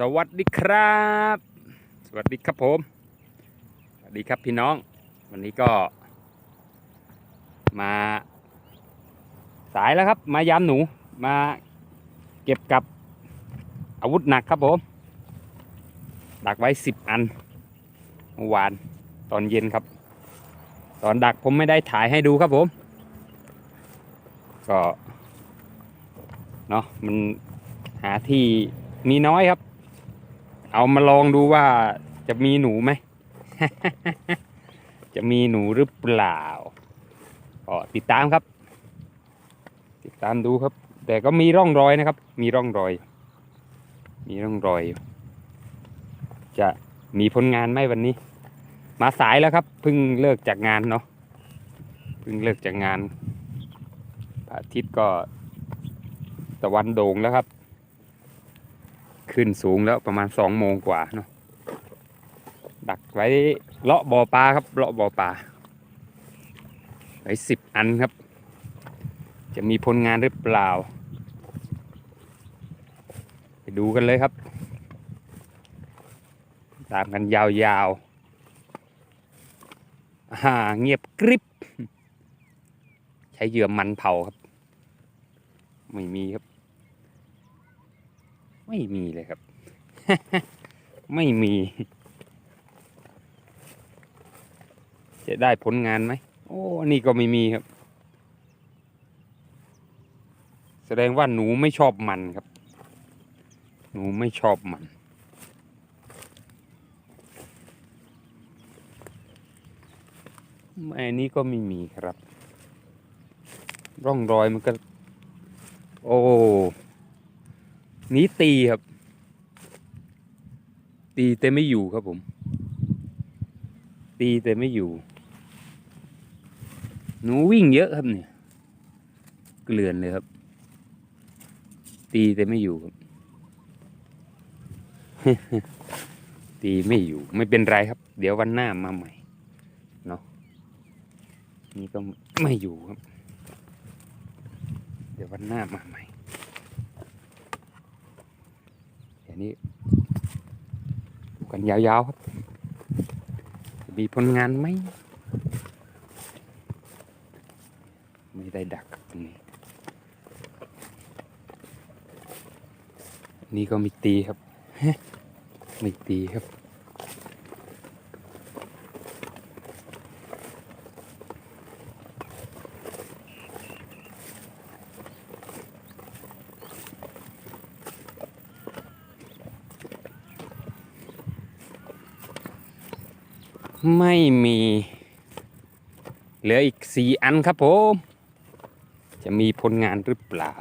สวัสดีครับ สวัสดีครับผม สวัสดีครับพี่น้อง วันนี้ก็มา สายแล้วครับ มายามหนู มาเก็บกับอาวุธหนักครับผม ดักไว้สิบอันเมื่อวานตอนเย็นครับ ตอนดักผมไม่ได้ถ่ายให้ดูครับผม ก็ เนาะมันหาที่มีน้อยครับ เอามาลองดูว่าจะมีหนูไหม จะมีหนูหรือเปล่าก็ติดตามครับ ติดตามดูครับ แต่ก็มีร่องรอยนะครับ มีร่องรอย มีร่องรอย จะมีผลงานไหมวันนี้ มาสายแล้วครับเพิ่งเลิกจากงานเนาะเพิ่งเลิกจากงานพระอาทิตย์ก็ตะวันโด่งแล้วครับ ขึ้นสูงแล้วประมาณสองโมงกว่าเนาะดักไว้เลาะบ่อปลาครับเลาะบ่อปลาไว้สิบอันครับ จะมีผลงานหรือเปล่า ไปดูกันเลยครับ ตามกันยาวๆอ่าเงียบกริบ ใช้เหยื่อมันเผาครับ ไม่มีครับ ไม่มีเลยครับ ไม่มี จะได้ผลงานไหม โอ้ นี่ก็ไม่มีครับ แสดงว่าหนูไม่ชอบมันครับ หนูไม่ชอบมันอันนี้ก็ไม่มีครับ ร่องรอยมันก็ โอ้ นี้ตีครับ ตีแต่ไม่อยู่ครับผม ตีแต่ไม่อยู่ หนูวิ่งเยอะครับเนี่ยเกลื่อนเลยครับ ตีแต่ไม่อยู่ครับ ตีไม่อยู่ไม่เป็นไรครับ เดี๋ยววันหน้ามาใหม่เนาะนี่ก็ไม่อยู่ครับ เดี๋ยววันหน้ามาใหม่ เดี๋ยว นี้ดูกันยาวๆครับ มีผลงานไหม ไม่ได้ดักตรงนี้ นี่ก็มีตีครับไม่ตีครับ ไม่มี เหลืออีกสี่อันครับผม จะมีผลงานหรือเปล่า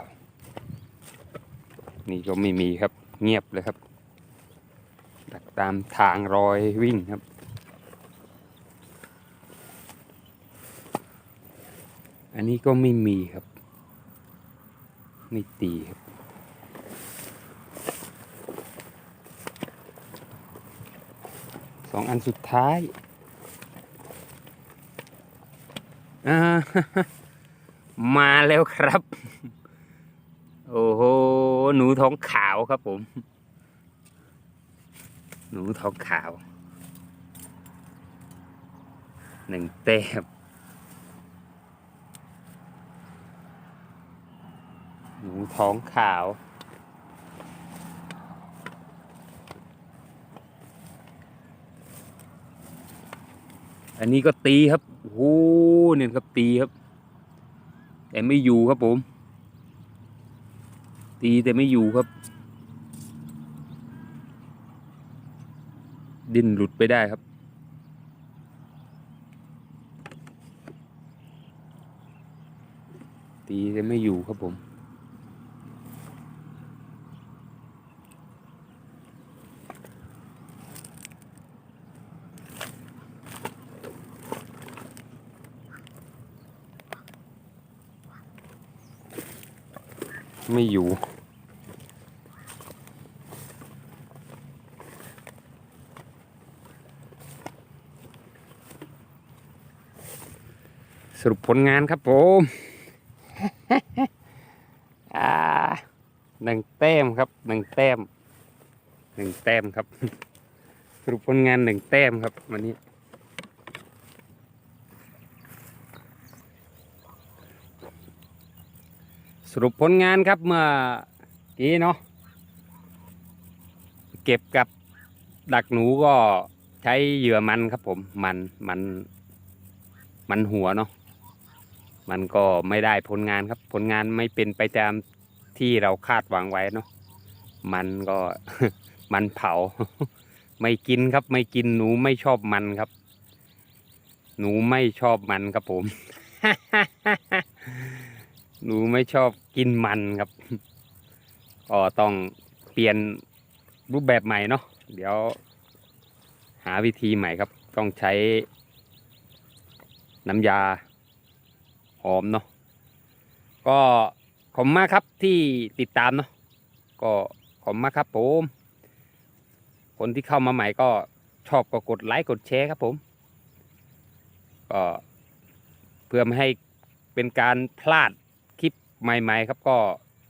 นี่ก็ไม่มีครับเงียบเลยครับดักตามทางรอยวิ่งครับ อันนี้ก็ไม่มีครับ ไม่ตีครับสองอันสุดท้าย อ่า มาแล้วครับ โอ้โห หนูท้องขาวครับผม หนูท้องขาว หนึ่งแต้มหนูท้องขาวอันนี้ก็ตีครับ โอ้ เนี่ยครับตีครับ แต่ไม่อยู่ครับผม ตีแต่ไม่อยู่ครับ ดิ้นหลุดไปได้ครับ ตีแต่ไม่อยู่ครับผม ไม่อยู่ สรุปผลงานครับผมหนึ่งแต้มครับหนึ่งแต้มหนึ่งแต้มครับ สรุปผลงานหนึ่งแต้มครับวันนี้ รุปผลงานครับเมื่อกี้เนาะเก็บกับดักหนูก็ใช้เหยื่อมันครับผมมันมันมันหัวเนาะมันก็ไม่ได้ผลงานครับ ผลงานไม่เป็นไปตามที่เราคาดหวังไว้เนาะมันก็มันเผา ไม่กินครับ ไม่กินหนูไม่ชอบมันครับ หนูไม่ชอบมันครับผม หนูไม่ชอบกินมันครับ ก็ต้องเปลี่ยนรูปแบบใหม่เนาะ เดี๋ยวหาวิธีใหม่ครับ ต้องใช้น้ำยาหอมเนาะ ก็ขอบมากครับที่ติดตามเนาะ ก็ขอบมากครับผม คนที่เข้ามาใหม่ก็ชอบก็กดไลค์กดแชร์ครับผม ก็เพื่อไม่ให้เป็นการพลาด ใหม่ๆครับก็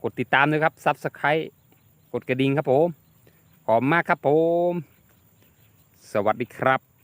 กดติดตามด้วยครับซับสไครต์กดกระดิ่งครับผม ขอบมากครับผม สวัสดีครับ